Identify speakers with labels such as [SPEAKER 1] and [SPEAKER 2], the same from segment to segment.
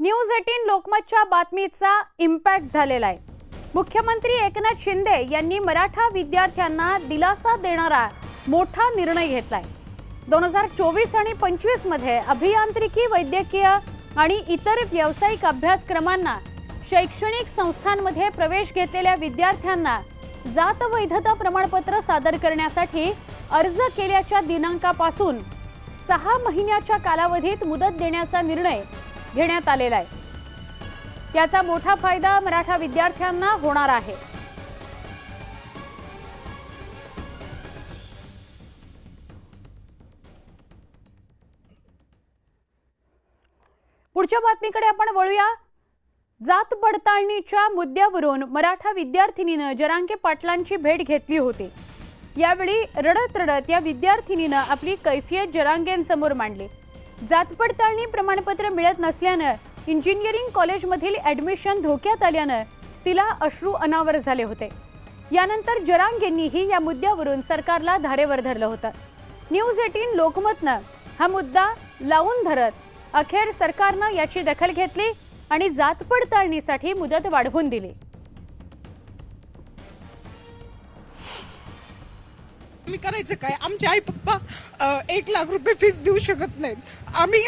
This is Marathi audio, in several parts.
[SPEAKER 1] न्यूज एटीन लोकमतच्या बातमीचा इम्पॅक्ट झालेला आहे. मुख्यमंत्री एकनाथ शिंदे यांनी मराठा विद्यार्थ्यांना दिलासा देणारा मोठा निर्णय घेतलाय. दोन हजार चोवीस आणि पंचवीसमध्ये अभियांत्रिकी वैद्यकीय आणि इतर व्यावसायिक अभ्यासक्रमांना शैक्षणिक संस्थांमध्ये प्रवेश घेतलेल्या विद्यार्थ्यांना जात वैधता प्रमाणपत्र सादर करण्यासाठी अर्ज केल्याच्या दिनांकापासून सहा महिन्याच्या कालावधीत मुदत देण्याचा निर्णय घेण्यात आलेला आहे. याचा मोठा फायदा मराठा विद्यार्थ्यांना होणार आहे. पुढच्या बातमीकडे आपण वळूया. जात पडताळणीच्या मुद्द्यावरून मराठा विद्यार्थिनीनं जरांगे पाटलांची भेट घेतली होती. यावेळी रडत रडत या विद्यार्थिनीनं आपली कैफियत जरांगेंसमोर मांडली. जात पडताळणी प्रमाणपत्र मिळत नसल्यानं इंजिनिअरिंग कॉलेजमधील ॲडमिशन धोक्यात आल्यानं तिला अश्रू अनावर झाले होते. यानंतर जरांगेंनीही या मुद्द्यावरून सरकारला धारेवर धरलं होतं. न्यूज एटीन लोकमतनं हा मुद्दा लावून धरत अखेर सरकारनं याची दखल घेतली आणि जात पडताळणीसाठी मुदत वाढवून दिली.
[SPEAKER 2] आम्ही करायचं काय? आमचे आई पप्पा एक लाख रुपये फीस देऊ शकत नाहीत. आम्ही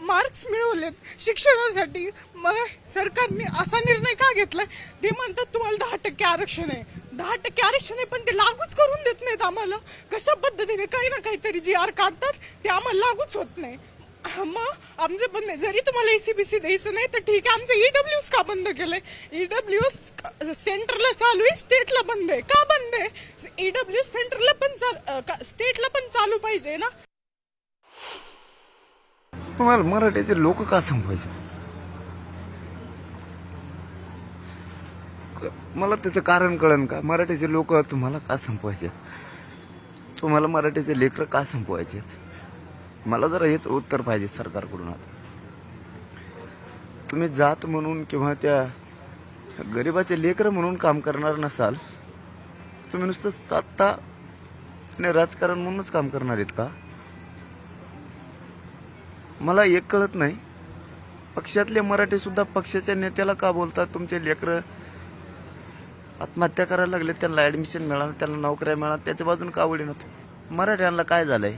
[SPEAKER 2] मार्क्स मिळवलेत शिक्षणासाठी. मग सरकारने असा निर्णय का घेतला ते म्हणतात तुम्हाला दहा टक्के आरक्षण आहे. दहा टक्के आरक्षण आहे पण ते लागूच करून देत नाहीत आम्हाला. कशा पद्धतीने काही ना काहीतरी जी आर काढतात ते आम्हाला लागूच होत नाही. मग आमचे बंद आहे जरी तुम्हाला एसीबीसी द्यायचं नाही तर ठीक आहे. आमचं e ईडब्ल्यूस का बंद केलंय? E ईडब्ल्यूस सेंटरला चालू आहे स्टेटला बंद आहे. का बंद आहे? E ईडब्ल्यू सेंटरला पण स्टेटला पण चालू पाहिजे ना?
[SPEAKER 3] तुम्हाला मराठीचे लोक का संपवायचे मला त्याचं कारण कळन का? मराठीचे लोक तुम्हाला का संपवायचे तुम्हाला मराठीचे लेकर का संपवायचे मला जरा हेच उत्तर पाहिजे सरकारकडून आता तुम्ही जात म्हणून किंवा त्या गरिबाचे लेकर म्हणून काम करणार नसाल तुम्ही नुसतं सत्ता आणि राजकारण म्हणूनच काम करणार आहेत का? मला एक कळत नाही. पक्षातले मराठी सुद्धा पक्षाच्या नेत्याला का बोलतात? तुमचे लेकरं आत्महत्या करायला लागले त्यांना ऍडमिशन मिळालं त्यांना नोकऱ्या मिळाल्या त्याच्या बाजून का आवडी नव्हतं मराठ्यांना काय झालंय?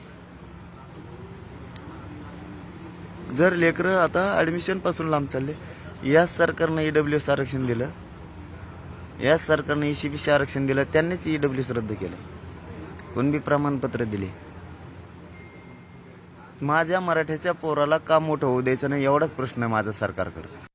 [SPEAKER 3] जर लेकरं आता ॲडमिशनपासून लांब चालले याच सरकारनं ईडब्ल्यू एस आरक्षण दिलं याच सरकारनं ई सी बी सी आरक्षण दिलं त्यांनीच ईडब्ल्यू एस रद्द केलं. कुणबी प्रमाणपत्र दिले. माझ्या मराठ्याच्या पोराला का मोठं होऊ द्यायचं नाही एवढाच प्रश्न आहे माझा सरकारकडे.